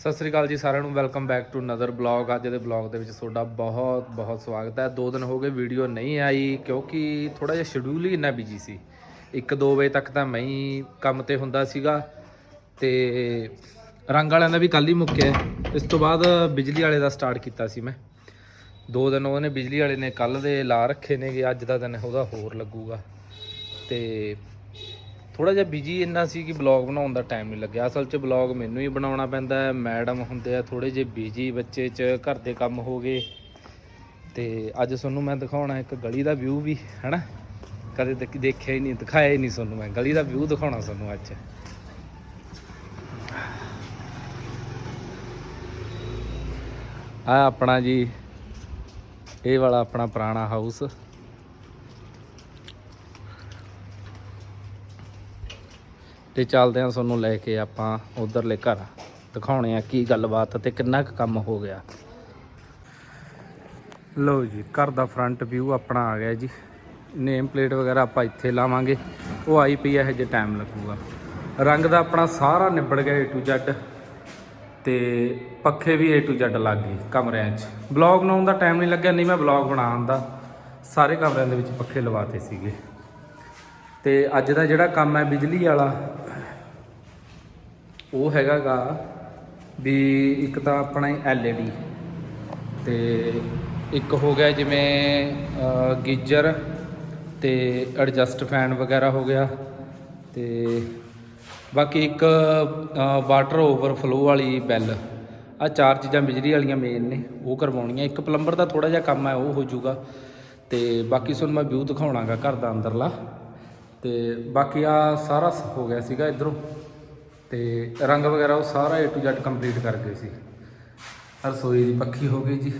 ਸਤਿ ਸ੍ਰੀ ਅਕਾਲ ਜੀ ਸਾਰਿਆਂ ਨੂੰ welcome back to another blog ਅੱਜ ਦੇ ਬਲੌਗ ਦੇ ਵਿੱਚ ਤੁਹਾਡਾ ਬਹੁਤ ਬਹੁਤ ਸਵਾਗਤ ਹੈ। ਦੋ ਦਿਨ ਹੋ ਗਏ ਵੀਡੀਓ ਨਹੀਂ ਆਈ, ਕਿਉਂਕਿ ਥੋੜਾ ਜਿਹਾ ਸ਼ਡਿਊਲ ਹੀ ਇੰਨਾ ਬਿਜ਼ੀ ਸੀ। 1-2 ਵਜੇ ਤੱਕ ਤਾਂ ਮੈਂ ਹੀ ਕੰਮ ਤੇ ਹੁੰਦਾ ਸੀਗਾ ਤੇ ਰੰਗ ਵਾਲਿਆਂ ਦਾ ਵੀ ਕੱਲ ਹੀ ਮੁੱਕਿਆ ਇਸ ਤੋਂ ਬਾਅਦ ਬਿਜਲੀ ਵਾਲੇ ਦਾ ਸਟਾਰਟ ਕੀਤਾ ਸੀ ਮੈਂ। ਦੋ ਦਿਨ ਉਹਨੇ ਬਿਜਲੀ ਵਾਲੇ ਨੇ ਕੱਲ ਦੇ ਲਾ ਰੱਖੇ ਨੇਗੇ, ਅੱਜ ਦਾ ਦਿਨ ਉਹਦਾ ਹੋਰ ਲੱਗੂਗਾ। ਤੇ ਥੋੜਾ ਜਿਹਾ ਬਿਜ਼ੀ ਇੰਨਾ ਸੀ ਕਿ ਬਲੌਗ ਬਣਾਉਣ ਦਾ ਟਾਈਮ ਨਹੀਂ ਲੱਗਿਆ। ਅਸਲ 'ਚ ਬਲੌਗ ਮੈਨੂੰ ਹੀ ਬਣਾਉਣਾ ਪੈਂਦਾ ਹੈ। ਮੈਡਮ ਹੁੰਦੇ ਆ ਥੋੜੇ ਜਿਹੇ ਬਿਜ਼ੀ ਬੱਚੇ 'ਚ, ਘਰ ਦੇ ਕੰਮ ਹੋ ਗਏ। ਤੇ ਅੱਜ ਤੁਹਾਨੂੰ ਮੈਂ ਦਿਖਾਉਣਾ ਇੱਕ ਗਲੀ ਦਾ ਵਿਊ ਵੀ, ਹੈਨਾ? ਕਦੇ ਤੱਕ ਦੇਖਿਆ ਹੀ ਨਹੀਂ, ਦਿਖਾਇਆ ਹੀ ਨਹੀਂ ਤੁਹਾਨੂੰ ਮੈਂ। ਗਲੀ ਦਾ ਵਿਊ ਦਿਖਾਉਣਾ ਤੁਹਾਨੂੰ ਅੱਜ। ਆ ਆਪਣਾ ਜੀ, ਇਹ ਵਾਲਾ ਆਪਣਾ ਪੁਰਾਣਾ ਹਾਊਸ ਤੇ ਚੱਲਦੇ ਹਾਂ ਤੁਹਾਨੂੰ ਲੈ ਕੇ ਆਪਾਂ ਉਧਰਲੇ ਘਰ। ਦਿਖਾਉਣੇ ਆ ਕੀ ਗੱਲਬਾਤ ਤੇ ਕਿੰਨਾ ਕੁ ਕੰਮ ਹੋ ਗਿਆ। ਲਓ ਜੀ, ਘਰ ਦਾ ਫਰੰਟ ਵਿਊ ਆਪਣਾ ਆ ਗਿਆ ਜੀ। ਨੇਮ ਪਲੇਟ ਵਗੈਰਾ ਆਪਾਂ ਇੱਥੇ ਲਾਵਾਂਗੇ। ਉਹ ਆਈ ਪਈ ਹੈ ਜੇ ਟਾਈਮ ਲੱਗੂਗਾ। ਰੰਗ ਦਾ ਆਪਣਾ ਸਾਰਾ ਨਿਬੜ ਗਿਆ A to Z ਤੇ ਪੱਖੇ ਵੀ A to Z ਲੱਗ ਗਏ ਕਮਰਿਆਂ 'ਚ। ਬਲੌਗ ਬਣਾਉਣ ਦਾ ਟਾਈਮ ਨਹੀਂ ਲੱਗਿਆ, ਨਹੀਂ ਮੈਂ ਬਲੌਗ ਬਣਾਉਣ ਦਾ। ਸਾਰੇ ਕਮਰਿਆਂ ਦੇ ਵਿੱਚ ਪੱਖੇ ਲਵਾਤੇ ਸੀਗੇ। ਤੇ ਅੱਜ ਦਾ ਜਿਹੜਾ ਕੰਮ ਹੈ, ਬਿਜਲੀ ਵਾਲਾ ਉਹ ਹੈਗਾਗਾ ਵੀ ਇੱਕ ਤਾਂ ਆਪਣਾ LED ਤੇ ਇੱਕ ਹੋ ਗਿਆ ਜਿਵੇਂ ਗੀਜ਼ਰ ਤੇ ਐਡਜਸਟ ਫੈਨ ਵਗੈਰਾ ਹੋ ਗਿਆ ਤੇ ਬਾਕੀ ਇੱਕ ਵਾਟਰ ਓਵਰਫਲੋ ਵਾਲੀ ਬੈਲ। ਆ ਚਾਰ ਚੀਜ਼ਾਂ ਬਿਜਲੀ ਵਾਲੀਆਂ ਮੇਨ ਨੇ, ਉਹ ਕਰਵਾਉਣੀਆਂ। ਇੱਕ ਪਲੰਬਰ ਦਾ ਥੋੜਾ ਜਿਹਾ ਕੰਮ ਹੈ, ਉਹ ਹੋ ਜਾਊਗਾ। ਤੇ ਬਾਕੀ ਤੁਹਾਨੂੰ ਮੈਂ ਵਿਊ ਦਿਖਾਉਣਾਗਾ ਘਰ ਦਾ ਅੰਦਰਲਾ। ਤੇ ਬਾਕੀ ਆ ਸਾਰਾ ਹੋ ਗਿਆ ਸੀਗਾ ਇਧਰੋਂ। ਤੇ ਰੰਗ ਵਗੈਰਾ ਉਹ ਸਾਰਾ A to Z ਕੰਪਲੀਟ ਕਰ ਗਏ ਸੀ। ਰਸੋਈ ਦੀ ਪੱਖੀ ਹੋ ਗਈ ਜੀ।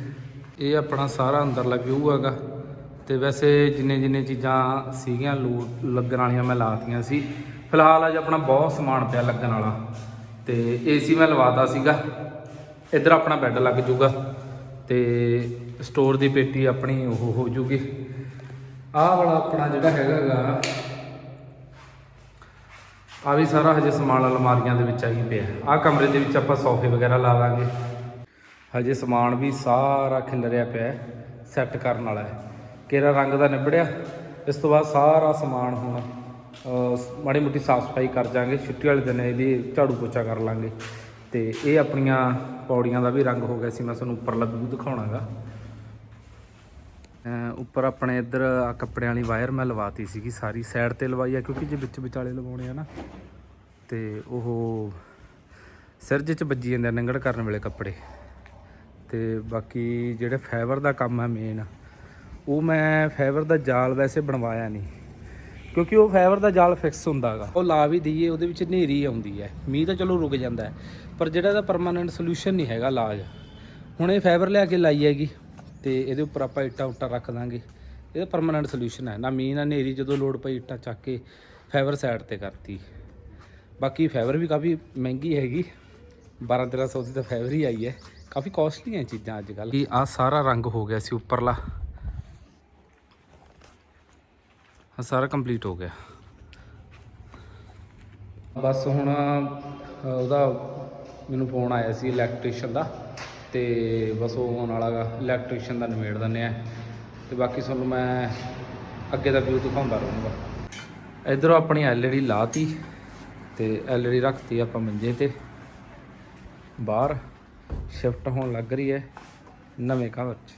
ਇਹ ਆਪਣਾ ਸਾਰਾ ਅੰਦਰਲਾ ਵਿਊ ਹੈਗਾ ਤੇ ਵੈਸੇ ਜਿੰਨੇ ਜਿੰਨੇ ਚੀਜ਼ਾਂ ਸੀਗੀਆਂ, ਲੂ ਲੱਗਣ ਵਾਲੀਆਂ ਮੈਂ ਲਾਤੀਆਂ ਸੀ। ਫਿਲਹਾਲ ਅੱਜ ਆਪਣਾ ਬਹੁਤ ਸਮਾਨ ਪਿਆ ਲੱਗਣ ਵਾਲਾ। ਤੇ ਏਸੀ ਮੈਂ ਲਵਾਤਾ ਸੀਗਾ। ਇੱਧਰ ਆਪਣਾ ਬੈੱਡ ਲੱਗ ਜੂਗਾ। ਤੇ ਸਟੋਰ ਦੀ ਪੇਟੀ ਆਪਣੀ ਉਹ ਹੋ ਜੂਗੀ। ਆਹ ਵਾਲਾ ਆਪਣਾ ਜਿਹੜਾ ਹੈਗਾਗਾ ਆ ਵੀ ਸਾਰਾ ਹਜੇ ਸਮਾਨ ਅਲਮਾਰੀਆਂ ਦੇ ਵਿੱਚ ਆਈ ਪਿਆ। ਆ ਕਮਰੇ ਦੇ ਵਿੱਚ ਆਪਾਂ ਸੋਫੇ ਵਗੈਰਾ ਲਾ ਦਾਂਗੇ। ਹਜੇ ਸਮਾਨ ਵੀ ਸਾਰਾ ਖਿਲਰਿਆ ਪਿਆ ਸੈੱਟ ਕਰਨ ਵਾਲਾ ਹੈ। ਕੇਰਾ ਰੰਗ ਦਾ ਨਿਬੜਿਆ, ਇਸ ਤੋਂ ਬਾਅਦ ਸਾਰਾ ਸਮਾਨ ਹੁਣ ਮਾੜੀ ਮੋਟੀ ਸਾਫ਼ ਸਫ਼ਾਈ ਕਰ ਜਾਾਂਗੇ। ਛੁੱਟੀ ਵਾਲੇ ਦਿਨ ਇਹਦੀ ਝਾੜੂ ਪੋਚਾ ਕਰ ਲਾਂਗੇ। ਤੇ ਇਹ ਆਪਣੀਆਂ ਪੌੜੀਆਂ ਦਾ ਵੀ ਰੰਗ ਹੋ ਗਿਆ ਸੀ, ਮੈਂ ਤੁਹਾਨੂੰ ਉੱਪਰਲਾ ਵਿਊ ਦਿਖਾਉਣਾਗਾ। ਅਹ ਉੱਪਰ ਆਪਣੇ ਇੱਧਰ ਆ ਕੱਪੜਿਆਂ ਵਾਲੀ ਵਾਇਰ ਮੈਂ ਲਵਾਤੀ ਸੀਗੀ ਸਾਰੀ। ਸਾਈਡ ਤੇ ਲਵਾਈ ਆ ਕਿਉਂਕਿ ਜੇ ਵਿੱਚ ਵਿਚਾਲੇ ਲਵਾਉਣੇ ਆ ਨਾ, ਤੇ ਉਹ ਸਿਰ ਜਿਹੇ ਚ ਵੱਜੀ ਜਾਂਦੇ ਆ ਨੰਗੜ ਕਰਨ ਵੇਲੇ ਕੱਪੜੇ। ਤੇ ਬਾਕੀ ਜਿਹੜੇ ਫਾਈਬਰ ਦਾ ਕੰਮ ਹੈ ਮੇਨ ਉਹ ਮੈਂ ਫਾਈਬਰ ਦਾ ਜਾਲ ਵੈਸੇ ਬਣਵਾਇਆ ਨਹੀਂ, ਕਿਉਂਕਿ ਉਹ ਫਾਈਬਰ ਦਾ ਜਾਲ ਫਿਕਸ ਹੁੰਦਾਗਾ ਉਹ ਲਾ ਵੀ ਦਈਏ, ਉਹਦੇ ਵਿੱਚ ਹਨੇਰੀ ਆਉਂਦੀ ਹੈ। ਮੀਂਹ ਤਾਂ ਚਲੋ ਰੁਕ ਜਾਂਦਾ ਪਰ ਜਿਹੜਾ ਇਹਦਾ ਪਰਮਾਨੈਂਟ ਸੋਲੂਸ਼ਨ ਨਹੀਂ ਹੈਗਾ ਇਲਾਜ। ਹੁਣ ਇਹ ਫਾਈਬਰ ਲਿਆ ਕੇ ਲਾਈ ਹੈਗੀ। ਤੇ ਇਹਦੇ ਉੱਪਰ ਆਪਾਂ ਇੱਟਾਂ ਉੱਟਾਂ ਰੱਖ ਦਾਂਗੇ। ਇਹਦਾ ਪਰਮਾਨੈਂਟ ਸੋਲੂਸ਼ਨ ਹੈ। ਨਾ ਮੀਂਹ, ਨਾ ਹਨੇਰੀ, ਜਦੋਂ ਲੋਡ ਪਈ ਇੱਟਾਂ ਚੱਕ ਕੇ ਫਾਈਬਰ ਸਾਈਡ ਤੇ ਕਰਤੀ। ਬਾਕੀ ਫਾਈਬਰ ਵੀ ਕਾਫੀ ਮਹਿੰਗੀ ਹੈਗੀ। 12 1300 ਦੀ ਤਾਂ ਫਾਈਬਰ ਹੀ ਆਈ ਹੈ। ਕਾਫੀ ਕਾਸਟਲੀ ਚੀਜ਼ਾਂ ਅੱਜ ਕੱਲ ਇਹ ਆ ਸਾਰਾ ਰੰਗ ਹੋ ਗਿਆ ਸੀ ਉੱਪਰਲਾ। ਆ ਸਾਰਾ ਕੰਪਲੀਟ ਹੋ ਗਿਆ। ਬਸ ਹੁਣ ਉਹਦਾ ਮੈਨੂੰ ਫੋਨ ਆਇਆ ਸੀ ਇਲੈਕਟ੍ਰੀਸ਼ੀਅਨ ਦਾ। ਤੇ ਬਸ ਉਹ ਆਉਣ ਵਾਲਾ ਗਾ ਇਲੈਕਟ੍ਰੀਸ਼ੀਅਨ ਦਾ ਨਿਬੇੜ ਦਿੰਦੇ ਆ। ਤੇ ਬਾਕੀ ਤੁਹਾਨੂੰ ਮੈਂ ਅੱਗੇ ਦਾ ਵਿਊ ਦਿਖਾਉਂਦਾ ਰਹੂੰਗਾ। ਇਧਰੋਂ ਆਪਣੀ ਐਲਈਡੀ ਲਾਤੀ ਤੇ ਐਲਈਡੀ ਰੱਖਤੀ ਆਪਾਂ ਮੰਜੇ ਤੇ। ਬਾਹਰ ਸ਼ਿਫਟ ਹੋਣ ਲੱਗ ਰਹੀ ਹੈ ਨਵੇਂ ਘਰ 'ਚ।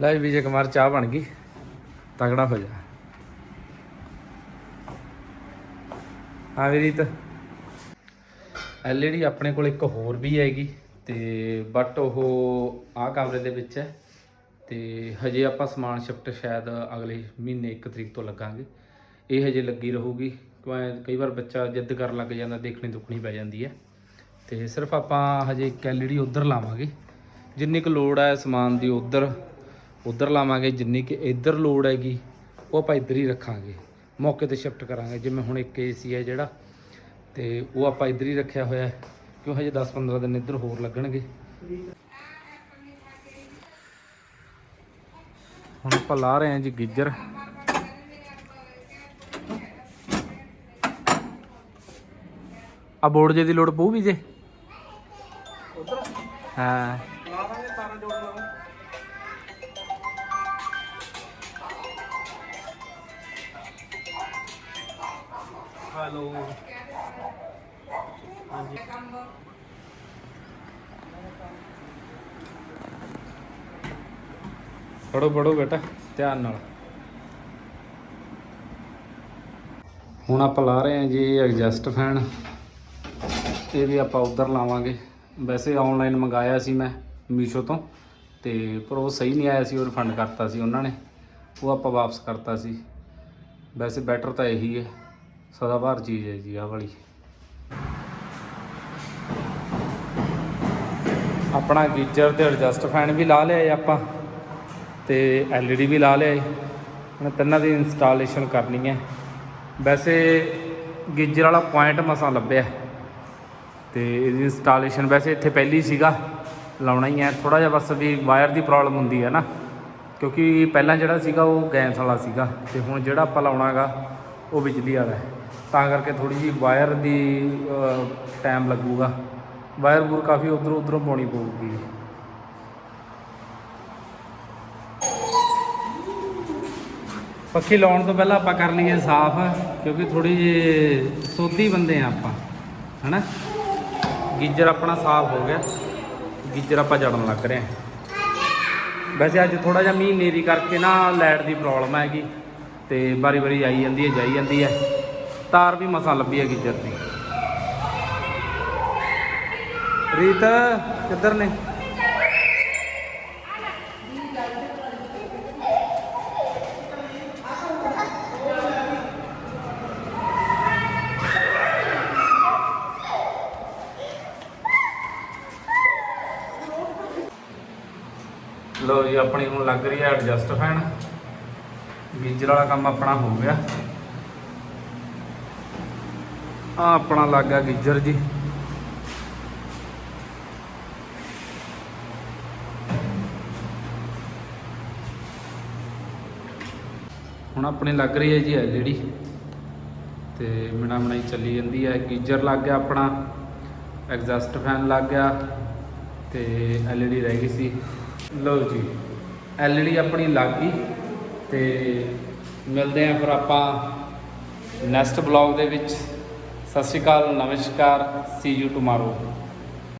ਲੈ ਵੀ ਵਿਜੇ ਕੁਮਾਰ ਚਾਹ ਬਣ ਗਈ, ਤਗੜਾ ਹੋ ਜਾ। ਹਾਂ ਵੀ ਐਲਈਡੀ ਆਪਣੇ ਕੋਲ ਇੱਕ ਹੋਰ ਵੀ ਹੈਗੀ ਤੇ ਬਟ ਉਹ ਆਹ ਕਮਰੇ ਦੇ ਵਿੱਚ ਹੈ ਤੇ ਹਜੇ ਆਪਾਂ ਸਮਾਨ ਸ਼ਿਫਟ ਸ਼ਾਇਦ ਅਗਲੇ ਮਹੀਨੇ 1 ਤਰੀਕ ਤੋਂ ਲੱਗਾਂਗੇ। ਇਹ ਹਜੇ ਲੱਗੀ ਰਹੂਗੀ ਕਿਉਂ ਕਈ ਵਾਰ ਬੱਚਾ ਜਿੱਦ ਕਰਨ ਲੱਗ ਜਾਂਦਾ, ਦੇਖਣੀ ਦੁੱਖਣੀ ਪੈ ਜਾਂਦੀ ਹੈ। ਤੇ ਸਿਰਫ ਆਪਾਂ ਹਜੇ ਇੱਕ ਐਲਈਡੀ ਉਧਰ ਲਾਵਾਂਗੇ। ਜਿੰਨੀ ਕੁ ਲੋੜ ਹੈ ਸਮਾਨ ਦੀ ਉਧਰ ਉਧਰ ਲਾਵਾਂਗੇ। ਜਿੰਨੀ ਕਿ ਇੱਧਰ ਲੋੜ ਹੈਗੀ, ਉਹ ਆਪਾਂ ਇੱਧਰ ਹੀ ਰੱਖਾਂਗੇ। ਮੌਕੇ ਤੇ ਸ਼ਿਫਟ ਕਰਾਂਗੇ। ਜਿਵੇਂ ਹੁਣ ਇੱਕ ਏਸੀ ਹੈ ਜਿਹੜਾ ਤੇ ਉਹ ਆਪਾਂ ਇੱਧਰ ਹੀ ਰੱਖਿਆ ਹੋਇਆ ਹੈ। ਕਿਉਂ ਹਜੇ 10-15 ਦਿਨ ਇੱਧਰ ਹੋਰ ਲੱਗਣਗੇ। ਹੁਣ ਆਪਾਂ ਲਾ ਰਹੇ ਹਾਂ ਜੀ ਗੀਜਰ। ਆ ਬੋਰਡ ਜੇ ਦੀ ਲੋੜ ਪਊ ਵੀ ਜੇ? ਉਧਰ ਹਾਂ। ਲਾ ਤਾਰਾਂ ਜੋੜ ਲਾਂਗੇ ਹੈਲੋ। ਹਾਂਜੀ। ਫੜੋ ਫੜੋ ਬੇਟਾ, ਧਿਆਨ ਨਾਲ। ਹੁਣ ਆਪਾਂ ਲਾ ਰਹੇ ਹਾਂ ਜੀ ਐਗਜ਼ਸਟ ਫੈਨ ਇਹ ਵੀ ਆਪਾਂ ਉਧਰ ਲਾਵਾਂਗੇ। ਵੈਸੇ ਆਨਲਾਈਨ ਮੰਗਾਇਆ ਸੀ ਮੈਂ ਮੀਸ਼ੋ ਤੋਂ, ਤੇ ਪਰ ਉਹ ਸਹੀ ਨਹੀਂ ਆਇਆ ਸੀ, ਉਹ ਰਿਫੰਡ ਕਰਤਾ ਸੀ ਉਹਨਾਂ ਨੇ। ਉਹ ਆਪਾਂ ਵਾਪਸ ਕਰਤਾ ਸੀ। ਵੈਸੇ ਬੈਟਰ ਤਾਂ ਇਹੀ ਹੈ। ਸਦਾਬਹਾਰ ਚੀਜ਼ ਹੈ ਜੀ, ਆਹ ਵਾਲੀ। ਆਪਣਾ ਗੀਜ਼ਰ ਤੇ ਐਡਜਸਟ ਫੈਨ ਵੀ ਲਾ ਲਿਆ ਹੈ ਆਪਾਂ ਤੇ LED ਵੀ ਲਾ ਲਿਆ ਹੁਣ ਤਿੰਨਾਂ ਦੀ ਇੰਸਟਾਲੇਸ਼ਨ ਕਰਨੀ ਹੈ ਵੈਸੇ ਗੀਜ਼ਰ ਵਾਲਾ ਪੁਆਇੰਟ ਮਸਾਂ ਲੱਭਿਆ। ਤੇ ਇਹਦੀ ਇੰਸਟਾਲੇਸ਼ਨ ਵੈਸੇ ਇੱਥੇ ਪਹਿਲੀ ਸੀਗਾ, ਲਾਉਣਾ ਹੀ ਹੈ ਥੋੜਾ ਜਿਹਾ ਬਸ ਵੀ ਵਾਇਰ ਦੀ ਪ੍ਰੋਬਲਮ ਹੁੰਦੀ ਹੈ ਨਾ। ਕਿਉਂਕਿ ਪਹਿਲਾਂ ਜਿਹੜਾ ਸੀਗਾ ਉਹ ਗੈਸ ਵਾਲਾ ਸੀਗਾ। ਤੇ ਹੁਣ ਜਿਹੜਾ ਆਪਾਂ ਲਾਉਣਾਗਾ, ਉਹ ਬਿਜਲੀ ਵਾਲਾ ਤਾਂ ਕਰਕੇ ਥੋੜੀ ਜਿਹੀ ਵਾਇਰ ਦੀ ਟਾਈਮ ਲੱਗੂਗਾ। ਵਾਇਰ ਬੂਰ ਕਾਫੀ ਉਧਰੋਂ ਉਧਰੋਂ ਪਾਉਣੀ ਪਊਗੀ। ਪੱਖੀ ਲਾਉਣ ਤੋਂ ਪਹਿਲਾਂ ਆਪਾਂ ਕਰ ਲਈਏ ਸਾਫ਼, ਕਿਉਂਕਿ ਥੋੜੀ ਜਿਹੀ ਸੋਧੀ ਬੰਦੇ ਆ ਆਪਾਂ, ਹਨਾ? ਗੀਜ਼ਰ ਆਪਣਾ ਸਾਫ਼ ਹੋ ਗਿਆ। ਗੀਜ਼ਰ ਆਪਾਂ ਜੜਨ ਲੱਗ ਰਹੇ ਹਾਂ। ਵੈਸੇ ਅੱਜ ਥੋੜਾ ਜਿਹਾ ਮੀਂਹ ਨੇਰੀ ਕਰਕੇ ਨਾ ਲਾਈਟ ਦੀ ਪ੍ਰੋਬਲਮ ਹੈਗੀ, ਤੇ ਵਾਰੀ ਵਾਰੀ ਆਈ ਜਾਂਦੀ ਹੈ, ਜਾਈ ਜਾਂਦੀ ਹੈ। ਤਾਰ ਵੀ ਮਸਾਂ ਲੱਭੀ ਹੈ ਗੀਜ਼ਰ ਦੀ। ਰੀਤ, ਕਿੱਧਰ ਨੇ? ਲੋ ਜੀ, ਆਪਣੀ ਹੁਣ ਲੱਗ ਰਹੀ ਹੈ ਐਡਜਸਟ ਫੈਨ ਗੀਜ਼ਰ ਵਾਲਾ ਕੰਮ ਆਪਣਾ ਹੋ ਗਿਆ। ਆ ਆਪਣਾ ਲੱਗ ਗਿਆ ਗੀਜ਼ਰ ਜੀ। ਹੁਣ ਆਪਣੀ ਲੱਗ ਰਹੀ ਹੈ ਜੀ ਐਲਈਡੀ। ਤੇ ਮਿਣਾ ਬਣਾਈ ਚੱਲੀ ਜਾਂਦੀ ਹੈ। ਗੀਜ਼ਰ ਲੱਗ ਗਿਆ ਆਪਣਾ। ਐਗਜ਼ਾਸਟ ਫੈਨ ਲੱਗ ਗਿਆ ਤੇ ਐਲਈਡੀ ਰਹਿ ਗਈ ਸੀ। ਲਓ ਜੀ, ਐਲਈਡੀ ਆਪਣੀ ਲੱਗ ਗਈ ਤੇ ਮਿਲਦੇ ਆਂ ਫਿਰ ਆਪਾਂ ਨੈਕਸਟ ਬਲੌਗ ਦੇ ਵਿੱਚ। ਸਤਿ ਸ਼੍ਰੀ ਅਕਾਲ, ਨਮਸਕਾਰ ਸੀ ਯੂ ਟੁਮਾਰੋ